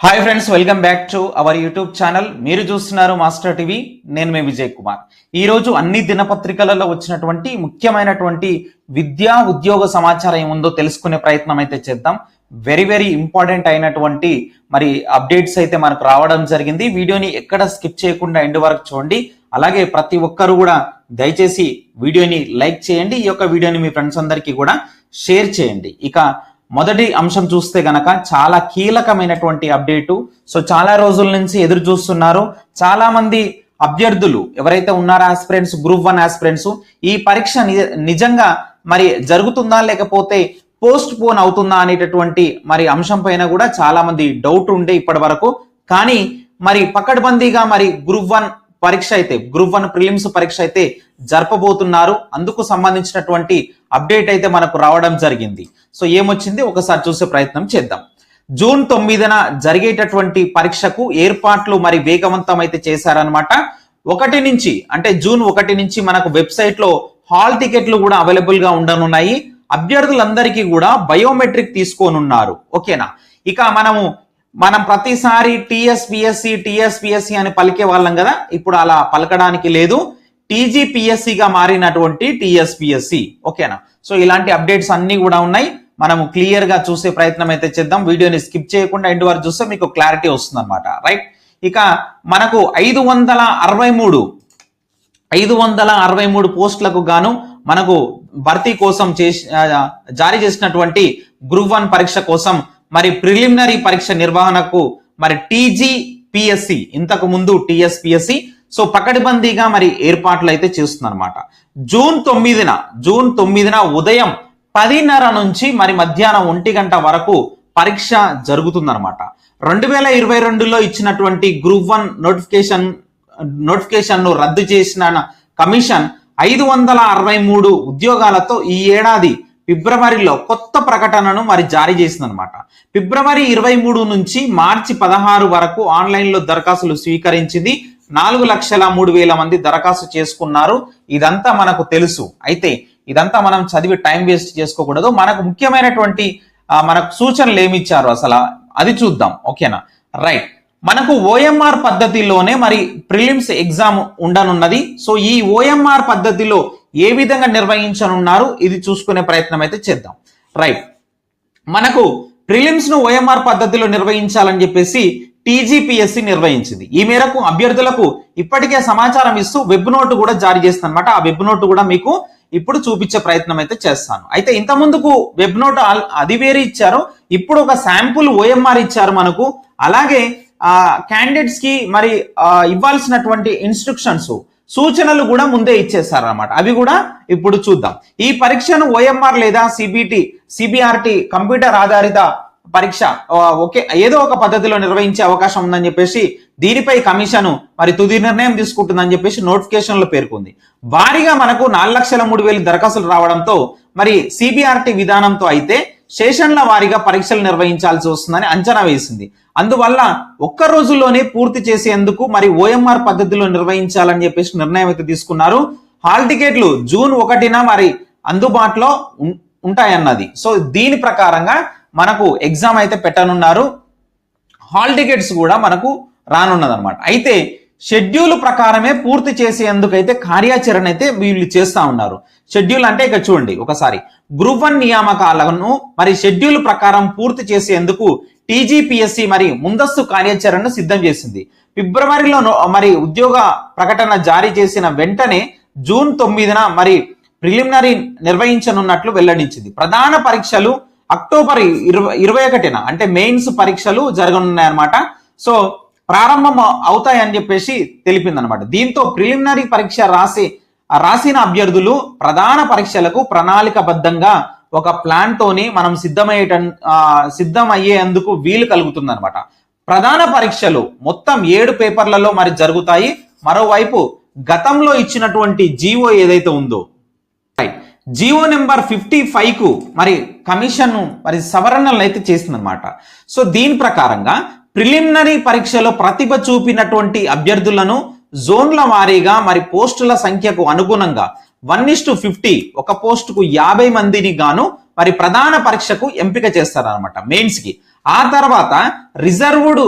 Hi friends welcome back to our YouTube channel మీరు చూస్తున్నారు master TV నేను మీ విజయ్ కుమార్. ఈరోజు అన్ని దినపత్రికలలో వచ్చినటువంటి ముఖ్యమైనటువంటి విద్యా ఉద్యోగ సమాచారం ఏముందో తెలుసుకునే ప్రయత్నం అయితే చేద్దాం. వెరీ వెరీ ఇంపార్టెంట్ అయినటువంటి మరి అప్డేట్స్ అయితే మనకు రావడం జరిగింది. వీడియోని ఎక్కడ స్కిప్ చేయకుండా ఎండ్ వరకు చూడండి. అలాగే ప్రతి ఒక్కరు కూడా దయచేసి వీడియోని లైక్ చేయండి. ఈ యొక్క వీడియోని మీ ఫ్రెండ్స్ అందరికీ కూడా షేర్ చేయండి. ఇక మొదటి అంశం చూస్తే గనక చాలా కీలకమైనటువంటి అప్డేటు. సో చాలా రోజుల నుంచి ఎదురు చూస్తున్నారు. చాలా మంది అభ్యర్థులు ఎవరైతే ఉన్నారో ఆస్పిరెంట్స్ గ్రూప్ వన్ ఆస్పిరెంట్స్ ఈ పరీక్ష నిజంగా మరి జరుగుతుందా లేకపోతే పోస్ట్ పోన్ అవుతుందా అనేటటువంటి మరి అంశం పైన కూడా చాలా మంది డౌట్ ఉండే ఇప్పటి వరకు కానీ మరి పకడ్బందీగా మరి గ్రూప్ వన్ పరీక్ష అయితే గ్రూప్ వన్ ప్రిలిమ్స్ పరీక్ష అయితే జరపబోతున్నారు. అందుకు సంబంధించినటువంటి అప్డేట్ అయితే మనకు రావడం జరిగింది. సో ఏమొచ్చింది? ఒకసారి చూసే ప్రయత్నం చేద్దాం. జూన్ తొమ్మిదిన జరిగేటటువంటి పరీక్షకు ఏర్పాట్లు మరి వేగవంతం అయితే చేశారనమాట ఒకటి నుంచి అంటే జూన్ ఒకటి నుంచి మనకు వెబ్సైట్లో హాల్ టికెట్లు కూడా అవైలబుల్గా ఉండనున్నాయి. అభ్యర్థులందరికీ కూడా బయోమెట్రిక్ తీసుకోనున్నారు. ఓకేనా? ఇక మనము మనం ప్రతిసారి టిఎస్పిఎస్సి టిఎస్పిఎస్సి అని పలికే వాళ్ళం కదా? ఇప్పుడు అలా పలకడానికి లేదు. టీజీపీఎస్సిగా మారినటువంటి టిఎస్పిఎస్సి. ఓకేనా? సో ఇలాంటి అప్డేట్స్ అన్ని కూడా ఉన్నాయి. మనము క్లియర్గా చూసే ప్రయత్నం అయితే చేద్దాం. వీడియోని స్కిప్ చేయకుండా ఎండ్ వరకు చూస్తే మీకు క్లారిటీ వస్తుంది అనమాట రైట్? ఇక మనకు ఐదు వందల అరవై మూడు ఐదు వందల అరవై మూడు పోస్టులకు గాను మనకు భర్తీ కోసం చేసి జారీ చేసినటువంటి గ్రూప్ వన్ పరీక్ష కోసం మరి ప్రిలిమినరీ పరీక్ష నిర్వహణకు మరి టీజీపీఎస్సి ఇంతకు ముందు టిఎస్పిఎస్సి సో పకడ్బందీగా మరి ఏర్పాట్లు అయితే చేస్తుందన్నమాట జూన్ తొమ్మిదిన జూన్ తొమ్మిదిన ఉదయం పదిన్నర నుంచి మరి మధ్యాహ్నం ఒంటి గంట వరకు పరీక్ష జరుగుతుందన్నమాట. రెండు వేల ఇరవై రెండులో ఇచ్చినటువంటి గ్రూప్ వన్ నోటిఫికేషన్ నోటిఫికేషన్ను రద్దు చేసిన కమిషన్ ఐదు వందల అరవై మూడు ఉద్యోగాలతో ఈ ఏడాది ఫిబ్రవరిలో కొత్త ప్రకటనను మరి జారీ చేసిందనమాట ఫిబ్రవరి ఇరవై మూడు నుంచి మార్చి పదహారు వరకు ఆన్లైన్లో దరఖాస్తులు స్వీకరించింది నాలుగు లక్షల మూడు వేల మంది దరఖాస్తు చేసుకున్నారు. ఇదంతా మనకు తెలుసు. అయితే ఇదంతా మనం చదివి టైం వేస్ట్ చేసుకోకూడదు. మనకు ముఖ్యమైనటువంటి మనకు సూచనలు ఏమి ఇచ్చారు అసలు? అది చూద్దాం. ఓకేనా? రైట్. మనకు ఓఎంఆర్ పద్ధతిలోనే మరి ప్రిలిమ్స్ ఎగ్జామ్ ఉండనున్నది. సో ఈ ఓఎంఆర్ పద్ధతిలో ఏ విధంగా నిర్వహించనున్నారు? ఇది చూసుకునే ప్రయత్నం అయితే చేద్దాం. రైట్. మనకు ప్రిలిమ్స్ను ఓఎంఆర్ పద్ధతిలో నిర్వహించాలని చెప్పేసి టీజీపీఎస్సీ నిర్వహించింది. ఈ మేరకు అభ్యర్థులకు ఇప్పటికే సమాచారం ఇస్తూ వెబ్ నోటు కూడా జారీ చేస్తుందన్నమాట. ఆ వెబ్ నోట్ కూడా మీకు ఇప్పుడు చూపించే ప్రయత్నం అయితే చేస్తాను. అయితే ఇంత ముందుకు వెబ్ నోట్ అది వేరే ఇచ్చారు. ఇప్పుడు ఒక శాంపుల్ ఓఎంఆర్ ఇచ్చారు మనకు. అలాగే క్యాండిడేట్స్కి మరి ఇవ్వాల్సినటువంటి ఇన్స్ట్రక్షన్స్ సూచనలు కూడా ముందే ఇచ్చేసారు అనమాట అవి కూడా ఇప్పుడు చూద్దాం. ఈ పరీక్షను ఓఎంఆర్ లేదా సిబిటి సిబిఆర్టి కంప్యూటర్ ఆధారిత పరీక్ష ఒకే ఏదో ఒక పద్ధతిలో నిర్వహించే అవకాశం ఉందని చెప్పేసి దీనిపై కమిషన్ మరి తుది నిర్ణయం తీసుకుంటుందని చెప్పేసి నోటిఫికేషన్లో పేర్కొంది. భారీగా మనకు నాలుగు లక్షల మూడు వేలు దరఖాస్తులు రావడంతో మరి సిబిఆర్టీ విధానంతో అయితే సెషన్ల వారీగా పరీక్షలు నిర్వహించాల్సి వస్తుందని అంచనా వేసింది. అందువల్ల ఒక్క రోజుల్లోనే పూర్తి చేసేందుకు మరి ఓఎంఆర్ పద్ధతిలో నిర్వహించాలని చెప్పేసి నిర్ణయం అయితే తీసుకున్నారు. హాల్ టికెట్లు జూన్ ఒకటిన మరి అందుబాటులో ఉం- ఉంటాయన్నది. సో దీని ప్రకారంగా మనకు ఎగ్జామ్ అయితే పెట్టనున్నారు. హాల్ టికెట్స్ కూడా మనకు రానున్నదన్నమాట. అయితే షెడ్యూల్ ప్రకారమే పూర్తి చేసేందుకైతే కార్యాచరణ అయితే వీళ్ళు చేస్తా ఉన్నారు. షెడ్యూల్ అంటే ఇక చూడండి ఒకసారి. గ్రూప్ వన్ నియామకాలను మరి షెడ్యూల్ ప్రకారం పూర్తి చేసేందుకు టీజీపీఎస్సి మరి ముందస్తు కార్యాచరణను సిద్ధం చేసింది. ఫిబ్రవరిలో మరి ఉద్యోగ ప్రకటన జారీ చేసిన వెంటనే జూన్ తొమ్మిదిన మరి ప్రిలిమినరీ నిర్వహించనున్నట్లు వెల్లడించింది. ప్రధాన పరీక్షలు అక్టోబర్ ఇరవై ఇరవై ఒకటిన అంటే మెయిన్స్ పరీక్షలు జరగనున్నాయన్నమాట. సో ప్రారంభం అవుతాయని చెప్పేసి తెలిపిందనమాట దీంతో ప్రిలిమినరీ పరీక్ష రాసి రాసిన అభ్యర్థులు ప్రధాన పరీక్షలకు ప్రణాళికబద్ధంగా ఒక ప్లాన్ తోని మనం సిద్ధమయ్యేట సిద్ధం అయ్యేందుకు వీలు కలుగుతుంది అనమాట ప్రధాన పరీక్షలు మొత్తం ఏడు పేపర్లలో మరి జరుగుతాయి. మరోవైపు గతంలో ఇచ్చినటువంటి జీవో ఏదైతే ఉందో జియో నెంబర్ ఫిఫ్టీ ఫైవ్కు మరి కమిషన్ మరి సవరణలు అయితే చేసిందనమాట సో దీని ప్రకారంగా ప్రిలిమినరీ పరీక్షలో ప్రతిభ చూపినటువంటి అభ్యర్థులను జోన్ల వారీగా మరి పోస్టుల సంఖ్యకు అనుగుణంగా వన్ ఇస్టు ఫిఫ్టీ ఒక పోస్టుకు యాభై మందిని గాను మరి ప్రధాన పరీక్షకు ఎంపిక చేస్తారనమాట మెయిన్స్కి. ఆ తర్వాత రిజర్వ్డ్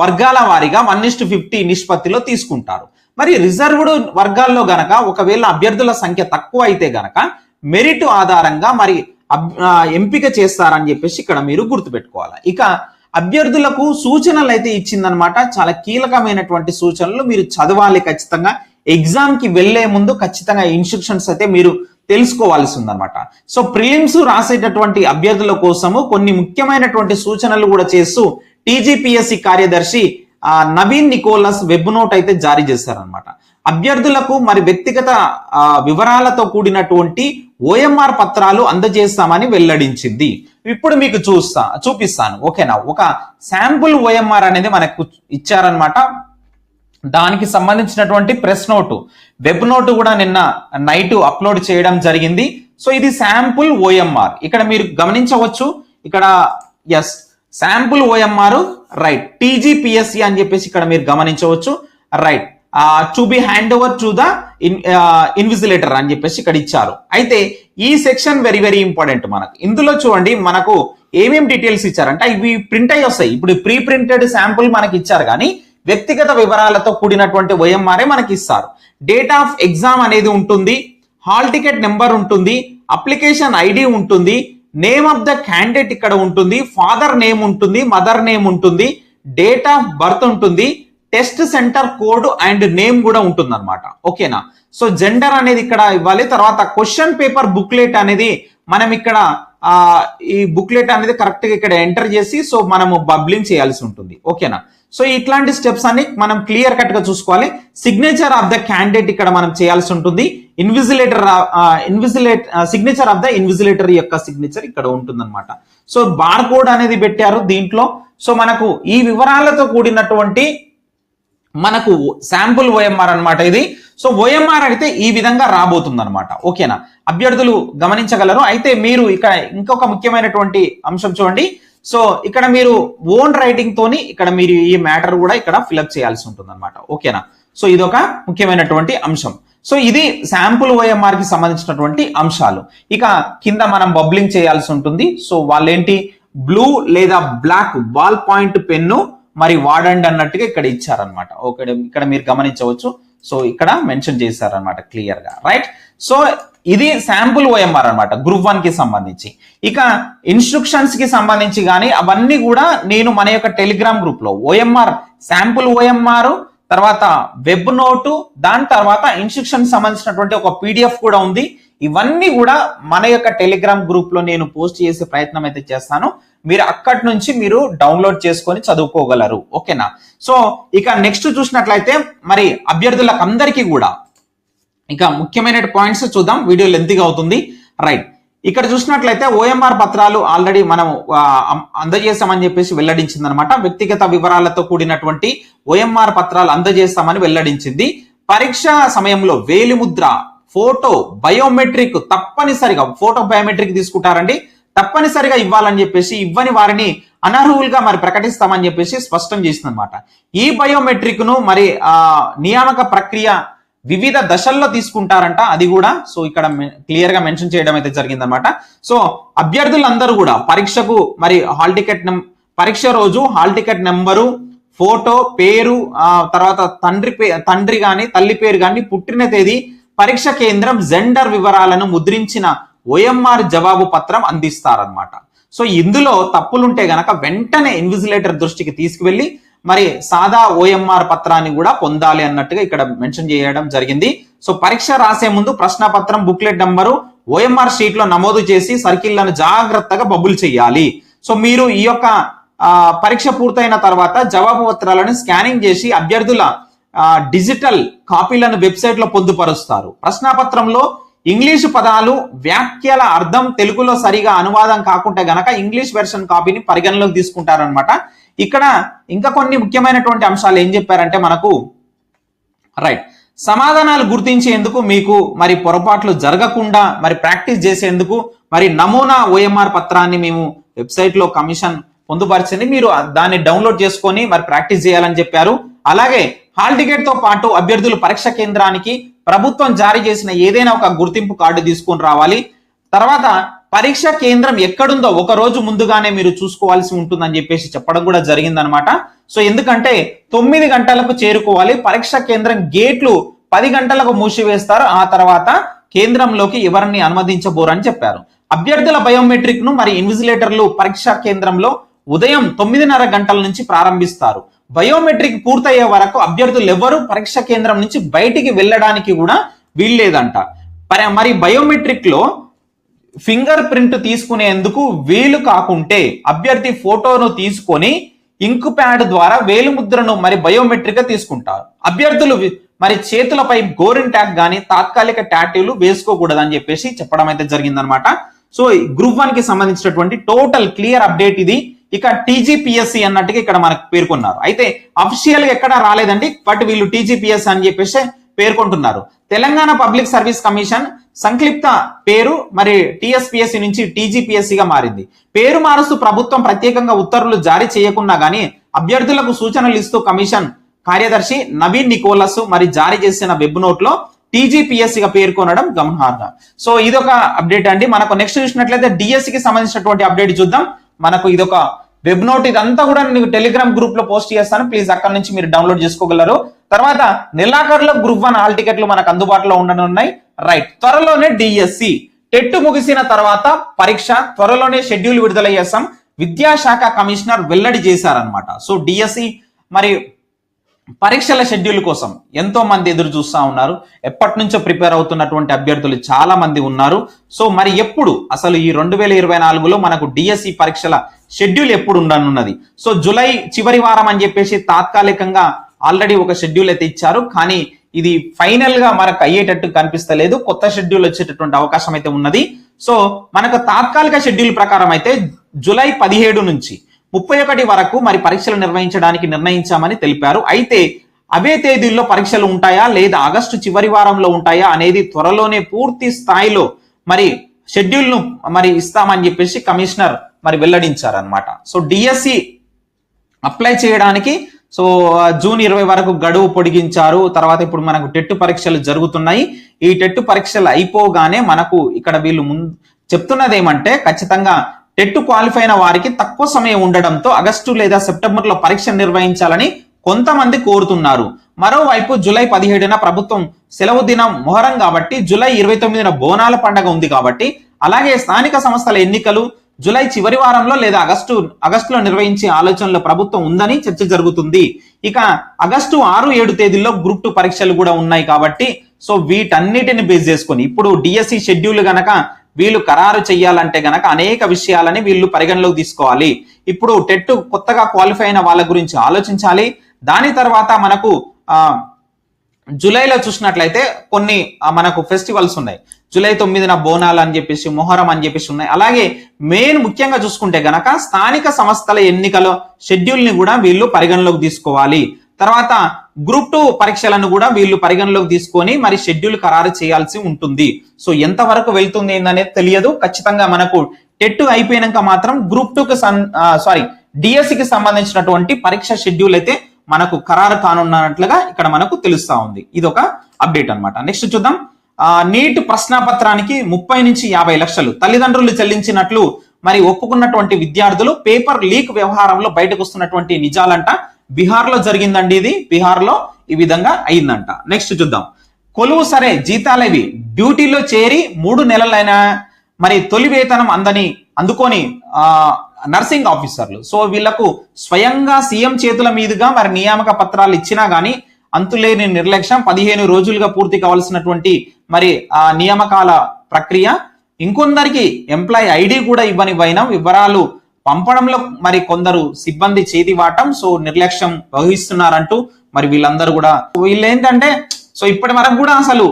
వర్గాల వారీగా వన్ ఇస్టు ఫిఫ్టీ నిష్పత్తిలో తీసుకుంటారు. మరి రిజర్వ్డ్ వర్గాల్లో గనక ఒకవేళ అభ్యర్థుల సంఖ్య తక్కువ అయితే గనక మెరిట్ ఆధారంగా మరి అబ్- ఎంపిక చేస్తారని చెప్పేసి ఇక్కడ మీరు గుర్తుపెట్టుకోవాలి. ఇక అభ్యర్థులకు సూచనలు అయితే ఇచ్చిందనమాట. చాలా కీలకమైనటువంటి సూచనలు మీరు చదవాలి ఖచ్చితంగా. ఎగ్జామ్కి వెళ్ళే ముందు ఖచ్చితంగా ఇన్స్ట్రక్షన్స్ అయితే మీరు తెలుసుకోవాల్సి ఉందన్నమాట సో ప్రిలిమ్స్ రాసేటటువంటి అభ్యర్థుల కోసము కొన్ని ముఖ్యమైనటువంటి సూచనలు కూడా చేస్తూ టీజీపీఎస్సి కార్యదర్శి నవీన్ నికోలస్ వెబ్ నోట్ అయితే జారీ చేశారనమాట. అభ్యర్థులకు మరి వ్యక్తిగత వివరాలతో కూడినటువంటి ఓఎంఆర్ పత్రాలు అందజేస్తామని వెల్లడించింది. ఇప్పుడు మీకు చూస్తా చూపిస్తాను. ఓకేనా? ఒక శాంపుల్ ఓఎంఆర్ అనేది మనకు ఇచ్చారనమాట దానికి సంబంధించినటువంటి ప్రెస్ నోటు. వెబ్ నోటు కూడా నిన్న నైట్ అప్లోడ్ చేయడం జరిగింది. సో ఇది శాంపుల్ ఓఎంఆర్. ఇక్కడ మీరు గమనించవచ్చు. ఇక్కడ yes sample OMR right TGPSC అని చెప్పేసి ఇక్కడ మీరు గమనించవచ్చు. Right to be hand over to the invigilator అని చెప్పేసి ఇక్కడ ఇచ్చారు. అయితే ఈ సెక్షన్ వెరీ వెరీ ఇంపార్టెంట్ మనకు. ఇందులో చూడండి మనకు ఏమేం డీటెయిల్స్ ఇచ్చారంటే ఇవి ప్రింట్ అయ్యి వస్తాయి. ఇప్పుడు ప్రీ ప్రింటెడ్ శాంపుల్ మనకి ఇచ్చారు కానీ వ్యక్తిగత వివరాలతో కూడినటువంటి ఓఎంఆర్ఏ మనకి ఇస్తారు. డేట్ ఆఫ్ ఎగ్జామ్ అనేది ఉంటుంది హాల్ టికెట్ నెంబర్ ఉంటుంది అప్లికేషన్ ఐడి ఉంటుంది నేమ్ ఆఫ్ ద క్యాండిడేట్ ఇక్కడ ఉంటుంది ఫాదర్ నేమ్ ఉంటుంది మదర్ నేమ్ ఉంటుంది డేట్ ఆఫ్ బర్త్ ఉంటుంది test centre code and name కూడా ఉంటుంది అనమాట ఓకేనా? సో జెండర్ అనేది ఇక్కడ ఇవ్వాలి. తర్వాత క్వశ్చన్ పేపర్ బుక్లెట్ అనేది మనం ఇక్కడ ఈ బుక్లెట్ అనేది కరెక్ట్గా ఇక్కడ ఎంటర్ చేసి సో మనము బబ్లింగ్ చేయాల్సి ఉంటుంది. ఓకేనా? సో ఇట్లాంటి స్టెప్స్ అన్ని మనం క్లియర్ కట్గా చూసుకోవాలి. సిగ్నేచర్ ఆఫ్ ద క్యాండిడేట్ ఇక్కడ మనం చేయాల్సి ఉంటుంది. Invigilator invigilate signature of the invigilator యొక్క సిగ్నేచర్ ఇక్కడ ఉంటుందన్నమాట. సో బార్ కోడ్ అనేది పెట్టారు దీంట్లో. సో మనకు ఈ వివరాలతో కూడినటువంటి మనకు శాంపుల్ ఓఎంఆర్ అనమాట ఇది. సో ఓఎంఆర్ అయితే ఈ విధంగా రాబోతుంది అనమాట ఓకేనా? అభ్యర్థులు గమనించగలరు. అయితే మీరు ఇక్కడ ఇంకొక ముఖ్యమైనటువంటి అంశం చూడండి. సో ఇక్కడ మీరు ఓన్ రైటింగ్ తోని ఇక్కడ మీరు ఈ మ్యాటర్ కూడా ఇక్కడ ఫిలప్ చేయాల్సి ఉంటుంది అనమాట ఓకేనా? సో ఇది ఒక ముఖ్యమైనటువంటి అంశం. సో ఇది శాంపుల్ ఓఎంఆర్కి సంబంధించినటువంటి అంశాలు. ఇక కింద మనం బబ్లింగ్ చేయాల్సి ఉంటుంది. సో వాళ్ళేంటి? బ్లూ లేదా బ్లాక్ బాల్ పాయింట్ పెన్ను మరి వాడండి అన్నట్టుగా ఇక్కడ ఇచ్చారనమాట ఓకే ఇక్కడ మీరు గమనించవచ్చు. సో ఇక్కడ మెన్షన్ చేశారనమాట క్లియర్గా. రైట్ సో ఇది శాంపుల్ ఓఎంఆర్ అన్నమాట గ్రూప్ వన్కి సంబంధించి. ఇక ఇన్స్ట్రక్షన్స్కి సంబంధించి కానీ అవన్నీ కూడా నేను మన యొక్క టెలిగ్రామ్ గ్రూప్లో ఓఎంఆర్ శాంపుల్ ఓఎంఆర్ తర్వాత వెబ్ నోటు దాని తర్వాత ఇన్స్ట్రక్షన్ సంబంధించినటువంటి ఒక పీడిఎఫ్ కూడా ఉంది. ఇవన్నీ కూడా మన యొక్క టెలిగ్రామ్ గ్రూప్లో నేను పోస్ట్ చేసే ప్రయత్నం అయితే చేస్తాను. మీరు అక్కడి నుంచి మీరు డౌన్లోడ్ చేసుకొని చదువుకోగలరు. ఓకేనా? సో ఇక నెక్స్ట్ చూసినట్లయితే మరి అభ్యర్థులకు అందరికీ కూడా ఇక ముఖ్యమైన పాయింట్స్ చూద్దాం. వీడియో లెంతిగా అవుతుంది. రైట్ ఇక్కడ చూసినట్లయితే ఓఎంఆర్ పత్రాలు ఆల్రెడీ మనం అందజేస్తామని చెప్పేసి వెల్లడించింది అనమాట వ్యక్తిగత వివరాలతో కూడినటువంటి ఓఎంఆర్ పత్రాలు అందజేస్తామని వెల్లడించింది. పరీక్ష సమయంలో వేలిముద్ర ఫోటో బయోమెట్రిక్ తప్పనిసరిగా ఫోటో బయోమెట్రిక్ తీసుకుంటారండి. తప్పనిసరిగా ఇవ్వాలని చెప్పేసి ఇవ్వని వారిని అనర్హులుగా మరి ప్రకటిస్తామని చెప్పేసి స్పష్టం చేసిందనమాట ఈ బయోమెట్రిక్ను మరి ఆ నియామక ప్రక్రియ వివిధ దశల్లో తీసుకుంటారంట. అది కూడా సో ఇక్కడ క్లియర్గా మెన్షన్ చేయడం అయితే జరిగిందనమాట సో అభ్యర్థులందరూ కూడా పరీక్షకు మరి హాల్ టికెట్ పరీక్ష రోజు హాల్ టికెట్ నెంబరు ఫోటో పేరు ఆ తర్వాత తండ్రి పే తండ్రి కానీ తల్లి పేరు కానీ పుట్టిన తేదీ పరీక్ష కేంద్రం జెండర్ వివరాలను ముద్రించిన ఓఎంఆర్ జవాబు పత్రం అందిస్తారనమాట సో ఇందులో తప్పులుంటే గనక వెంటనే ఇన్విజిలేటర్ దృష్టికి తీసుకువెళ్ళి మరి సాదా ఓఎంఆర్ పత్రాన్ని కూడా పొందాలి అన్నట్టుగా ఇక్కడ మెన్షన్ చేయడం జరిగింది. సో పరీక్ష రాసే ముందు ప్రశ్నపత్రం బుక్లెట్ నంబరు ఓఎంఆర్ షీట్లో నమోదు చేసి సర్కిల్లను జాగ్రత్తగా బబుల్ చేయాలి. సో మీరు ఈ యొక్క పరీక్ష పూర్తయిన తర్వాత జవాబు పత్రాలను స్కానింగ్ చేసి అభ్యర్థుల డిజిటల్ కాపీలను వెబ్సైట్లో పొందుపరుస్తారు. ప్రశ్నాపత్రంలో ఇంగ్లీషు పదాలు వ్యాఖ్యల అర్థం తెలుగులో సరిగా అనువాదం కాకుండా గనక ఇంగ్లీష్ వెర్షన్ కాపీని పరిగణలోకి తీసుకుంటారనమాట ఇక్కడ ఇంకా కొన్ని ముఖ్యమైనటువంటి అంశాలు ఏం చెప్పారంటే మనకు రైట్ సమాధానాలు గుర్తించేందుకు మీకు మరి పొరపాట్లు జరగకుండా మరి ప్రాక్టీస్ చేసేందుకు మరి నమూనా ఓఎంఆర్ పత్రాన్ని మేము వెబ్సైట్లో కమిషన్ పొందుపరిచింది. మీరు దాన్ని డౌన్లోడ్ చేసుకొని మరి ప్రాక్టీస్ చేయాలని చెప్పారు. అలాగే హాల్ టికెట్తో పాటు అభ్యర్థులు పరీక్ష కేంద్రానికి ప్రభుత్వం జారీ చేసిన ఏదైనా ఒక గుర్తింపు కార్డు తీసుకొని రావాలి. తర్వాత పరీక్ష కేంద్రం ఎక్కడుందో ఒక రోజు ముందుగానే మీరు చూసుకోవాల్సి ఉంటుందని చెప్పేసి చెప్పడం కూడా జరిగిందనమాట సో ఎందుకంటే తొమ్మిది గంటలకు చేరుకోవాలి. పరీక్ష కేంద్రం గేట్లు పది గంటలకు మూసివేస్తారు. ఆ తర్వాత కేంద్రంలోకి ఎవరిని అనుమతించబోరని చెప్పారు. అభ్యర్థుల బయోమెట్రిక్ను మరి ఇన్విజిలేటర్లు పరీక్షా కేంద్రంలో ఉదయం తొమ్మిదిన్నర గంటల నుంచి ప్రారంభిస్తారు. బయోమెట్రిక్ పూర్తయ్యే వరకు అభ్యర్థులు ఎవరు? పరీక్ష కేంద్రం నుంచి బయటికి వెళ్ళడానికి కూడా వీల్లేదంట. మరి- మరి బయోమెట్రిక్లో ఫింగర్ ప్రింట్ తీసుకునేందుకు వీలు కాకుంటే అభ్యర్థి ఫోటోను తీసుకొని ఇంకు ప్యాడ్ ద్వారా వేలు ముద్రను మరి బయోమెట్రిక్గా తీసుకుంటారు. అభ్యర్థులు మరి చేతులపై గోరిన్ ట్యాగ్ గాని తాత్కాలిక టాటూలు వేసుకోకూడదని చెప్పేసి చెప్పడం అయితే జరిగిందనమాట సో గ్రూప్ వన్కి సంబంధించినటువంటి టోటల్ క్లియర్ అప్డేట్ ఇది. ఇక టీజీపీఎస్సి అన్నట్టుగా ఇక్కడ మనకు పేర్కొన్నారు. అయితే అఫీషియల్గా ఎక్కడా రాలేదండి బట్ వీళ్ళు టీజీపీఎస్ అని చెప్పేసి పేర్కొంటున్నారు. తెలంగాణ పబ్లిక్ సర్వీస్ కమిషన్ సంక్లిప్త పేరు మరి టీఎస్పీఎస్సీ నుంచి టీజీపీఎస్సీగా మారింది. పేరు మారుస్తూ ప్రభుత్వం ప్రత్యేకంగా ఉత్తర్వులు జారీ చేయకున్నా గానీ అభ్యర్థులకు సూచనలు ఇస్తూ కమిషన్ కార్యదర్శి నవీన్ నికోలస్ మరి జారీ చేసిన వెబ్ నోట్లో టీజీపీఎస్సి గా పేర్కొనడం గమనార్హం. సో ఇదొక అప్డేట్ అండి. మనకు నెక్స్ట్ చూసినట్లయితే డిఎస్సి కి సంబంధించినటువంటి అప్డేట్ చూద్దాం. మనకు ఇదొక వెబ్ నోట్ ఇదంతా కూడా నేను టెలిగ్రామ్ గ్రూప్లో పోస్ట్ చేస్తాను. ప్లీజ్ అక్కడ నుంచి మీరు డౌన్లోడ్ చేసుకోగలరు. తర్వాత నెలాఖరులో గ్రూప్ వన్ హాల్ టికెట్లు మనకు అందుబాటులో ఉండనున్నాయి. రైట్ త్వరలోనే డిఎస్సి టెట్ ముగిసిన తర్వాత పరీక్ష త్వరలోనే షెడ్యూల్ విడుదల చేస్తాం. విద్యాశాఖ కమిషనర్ వెల్లడి చేశారనమాట సో డిఎస్సి మరి పరీక్షల షెడ్యూల్ కోసం ఎంతో మంది ఎదురు చూస్తా ఉన్నారు. ఎప్పటి నుంచో ప్రిపేర్ అవుతున్నటువంటి అభ్యర్థులు చాలా మంది ఉన్నారు. సో మరి ఎప్పుడు? అసలు ఈ రెండు వేల ఇరవై నాలుగులో మనకు డిఎస్సి పరీక్షల షెడ్యూల్ ఎప్పుడు ఉండనున్నది? సో జులై చివరి వారం అని చెప్పేసి తాత్కాలికంగా ఆల్రెడీ ఒక షెడ్యూల్ అయితే ఇచ్చారు. కానీ ఇది ఫైనల్గా మనకు అయ్యేటట్టు కనిపిస్తలేదు. కొత్త షెడ్యూల్ వచ్చేటటువంటి అవకాశం అయితే ఉన్నది. సో మనకు తాత్కాలిక షెడ్యూల్ ప్రకారం అయితే జులై పదిహేడు నుంచి ముప్పై ఒకటి వరకు మరి పరీక్షలు నిర్వహించడానికి నిర్ణయించామని తెలిపారు. అయితే అవే తేదీల్లో పరీక్షలు ఉంటాయా? లేదా ఆగస్టు చివరి వారంలో ఉంటాయా? అనేది త్వరలోనే పూర్తి స్థాయిలో మరి షెడ్యూల్ను మరి ఇస్తామని చెప్పేసి కమిషనర్ మరి వెల్లడించారనమాట సో డిఎస్సి అప్లై చేయడానికి సో జూన్ ఇరవై వరకు గడువు పొడిగించారు. తర్వాత ఇప్పుడు మనకు టెట్టు పరీక్షలు జరుగుతున్నాయి. ఈ టెట్టు పరీక్షలు అయిపోగానే మనకు ఇక్కడ వీళ్ళు ముందు చెప్తున్నది ఏమంటే ఖచ్చితంగా టెట్ క్వాలిఫై అయిన వారికి తక్కువ సమయం ఉండడంతో ఆగస్టు లేదా సెప్టెంబర్లో పరీక్ష నిర్వహించాలని కొంతమంది కోరుతున్నారు. మరోవైపు జూలై పదిహేడున ప్రభుత్వం సెలవు దినం మొహరం కాబట్టి జూలై ఇరవై తొమ్మిదిన బోనాల పండగ ఉంది కాబట్టి అలాగే స్థానిక సంస్థల ఎన్నికలు జూలై చివరి వారంలో లేదా ఆగస్టు ఆగస్టులో నిర్వహించే ఆలోచనలో ప్రభుత్వం ఉందని చర్చ జరుగుతుంది. ఇక ఆగస్టు ఆరు ఏడు తేదీల్లో గ్రూప్ టూ పరీక్షలు కూడా ఉన్నాయి కాబట్టి సో వీటన్నిటిని బేస్ చేసుకొని ఇప్పుడు డిఎస్సి షెడ్యూల్ గనక వీళ్ళు ఖరారు చేయాలంటే గనక అనేక విషయాలని వీళ్ళు పరిగణలోకి తీసుకోవాలి. ఇప్పుడు టెట్ కొత్తగా క్వాలిఫై అయిన వాళ్ళ గురించి ఆలోచించాలి. దాని తర్వాత మనకు జూలైలో చూసినట్లయితే కొన్ని మనకు ఫెస్టివల్స్ ఉన్నాయి. జూలై తొమ్మిదిన బోనాలు అని చెప్పేసి మొహరం అని చెప్పేసి ఉన్నాయి. అలాగే మెయిన్ ముఖ్యంగా చూసుకుంటే గనక స్థానిక సంస్థల ఎన్నికల షెడ్యూల్ని కూడా వీళ్ళు పరిగణలోకి తీసుకోవాలి. తర్వాత గ్రూప్ టూ పరీక్షలను కూడా వీళ్ళు పరిగణలోకి తీసుకొని మరి షెడ్యూల్ ఖరారు చేయాల్సి ఉంటుంది. సో ఎంత వరకు వెళ్తుంది ఏందనేది తెలియదు. ఖచ్చితంగా మనకు టెట్ అయిపోయినాక మాత్రం గ్రూప్ టూకి సారీ డిఎస్సికి సంబంధించినటువంటి పరీక్ష షెడ్యూల్ అయితే మనకు ఖరారు కానున్నట్లుగా ఇక్కడ మనకు తెలుస్తా ఉంది. ఇది ఒక అప్డేట్ అన్నమాట. నెక్స్ట్ చూద్దాం. నీట్ ప్రశ్నాపత్రానికి ముప్పై నుంచి యాభై లక్షలు. తల్లిదండ్రులు చెల్లించినట్లు మరి ఒప్పుకున్నటువంటి విద్యార్థులు పేపర్ లీక్ వ్యవహారంలో బయటకు వస్తున్నటువంటి నిజాలంట. బీహార్లో జరిగిందండి ఇది. బీహార్లో ఈ విధంగా అయిందంట. నెక్స్ట్ చూద్దాం. కొలువు సరే జీతాలేవి డ్యూటీలో చేరి మూడు నెలలైన మరి తొలి వేతనం అందని అందుకొని ఆ నర్సింగ్ ఆఫీసర్లు. సో వీళ్ళకు స్వయంగా సీఎం చేతుల మీదుగా మరి నియామక పత్రాలు ఇచ్చినా గానీ అంతులేని నిర్లక్ష్యం పదిహేను రోజులుగా పూర్తి కావాల్సినటువంటి మరి ఆ నియామకాల ప్రక్రియ. ఇంకొందరికి ఎంప్లాయ్ ఐడి కూడా ఇవ్వని వివరాలు పంపడంలో మరి కొందరు సిబ్బంది చేతి వాటం సో నిర్లక్ష్యం వహిస్తున్నారంటూ మరి వీళ్ళందరూ కూడా. వీళ్ళు ఏంటంటే సో ఇప్పటి వరకు కూడా అసలు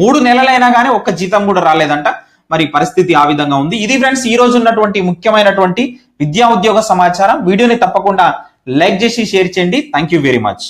మూడు నెలలైనా కానీ ఒక్క జీతం కూడా రాలేదంట. మరి పరిస్థితి ఆ విధంగా ఉంది. ఇది ఫ్రెండ్స్ ఈ రోజు ఉన్నటువంటి ముఖ్యమైనటువంటి విద్యా ఉద్యోగ సమాచారం. వీడియోని తప్పకుండా లైక్ చేసి షేర్ చేయండి. Thank you very much